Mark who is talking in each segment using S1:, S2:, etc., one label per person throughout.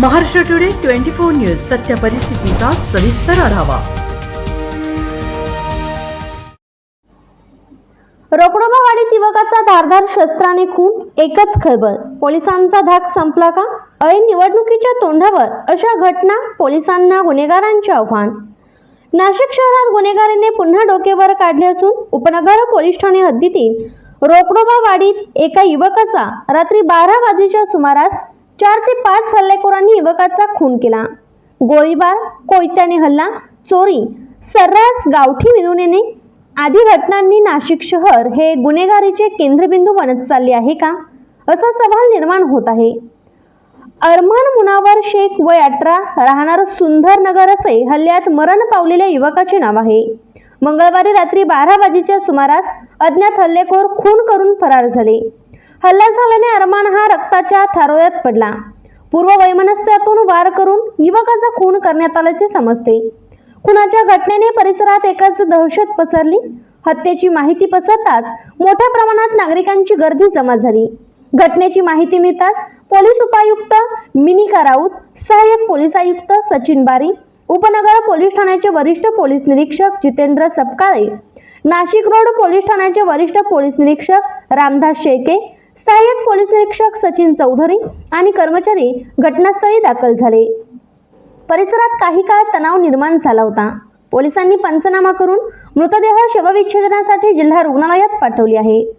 S1: Maharashtra today twenty four news सत्य परिस्थितीचा सविस्तर आढावा.
S2: रोकडोबावाडीत युवकाचा धारधार शस्त्राने खून एकच खळबळ. पोलिसांचा धाक संपला का? ऐन निवडणुकीच्या तोंडावर अशा घटना पोलिसांना गुन्हेगारांचे आव्हान. नाशिक शहरात गुन्हेगारीने पुन्हा डोकेवर काढले असून उपनगर पोलीस ठाणे हद्दीतील रोकडोबावाडीत एका युवकाचा रात्री बारा वाजेच्या सुमारास चार ते पाच हल्लेखोरांनी युवकाचा खून केला. गोळीबार कोयत्याने हल्ला चोरी सर्रास गावठी मिरवणीने आदी घटनांनी नाशिक शहर हे गुन्हेगारीचे केंद्रबिंदू बनत चालले आहे का? असा सवाल निर्माण होत आहे. अरमान मुनावर शेख वय अठरा राहणार सुंदर नगर असे हल्ल्यात मरण पावलेल्या युवकाचे नाव आहे. मंगळवारी रात्री बारा वाजेच्या सुमारास अज्ञात हल्लेखोर खून करून फरार झाले. हल्ला झाल्याने अरमान हा रक्ताच्या थारोळ्यात पडला. पूर्व वैमनस्यातून वार करून युवकाचा खून करण्यात आल्याचे समजते. खुनाच्या घटनेने परिसरात एकच दहशत पसरली. हत्येची माहिती पसरताच मोठ्या प्रमाणात नागरिकांची गर्दी जमा झाली. घटनेची माहिती मिळताच पोलीस उपायुक्त मिनिका राऊत सहाय्यक पोलीस आयुक्त सचिन बारी उपनगर पोलीस ठाण्याचे वरिष्ठ पोलीस निरीक्षक जितेंद्र सपकाळे नाशिक रोड पोलीस ठाण्याचे वरिष्ठ पोलीस निरीक्षक रामदास शेके सहाय्यक पोलीस निरीक्षक सचिन चौधरी आणि कर्मचारी घटनास्थळी दाखल झाले. परिसरात काही काळ तणाव निर्माण झाला होता. पोलिसांनी पंचनामा करून मृतदेह शवविच्छेदनासाठी जिल्हा रुग्णालयात पाठवली आहे.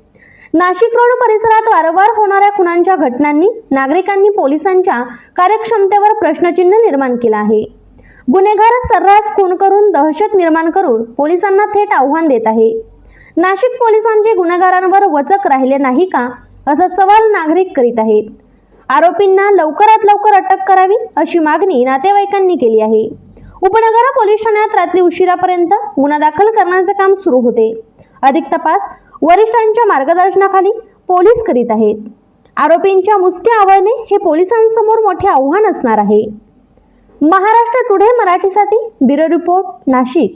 S2: नाशिक रोड परिसरात वारंवार होणाऱ्या खुनांच्या घटनांनी नागरिकांनी पोलिसांच्या कार्यक्षमतेवर प्रश्नचिन्ह निर्माण केला आहे. गुन्हेगार सर्रास खून करून दहशत निर्माण करून पोलिसांना थेट आव्हान देत आहे. नाशिक पोलिसांचे गुन्हेगारांवर वचक राहिले नाही का? असा सवाल नागरिक करीत आहेत. आरोपींना लवकरात लवकर अटक करावी अशी मागणी नातेवाईकांनी केली आहे. उपनगर पोलीस ठाण्यात रात्री उशिरापर्यंत गुन्हा दाखल करण्याचे काम सुरू होते. अधिक तपास वरिष्ठांच्या मार्गदर्शनाखाली पोलीस करीत आहेत. आरोपींच्या मुसक्या आवळणे हे पोलिसांसमोर मोठे आव्हान असणार आहे. महाराष्ट्र टुडे मराठीसाठी ब्युरो रिपोर्ट नाशिक.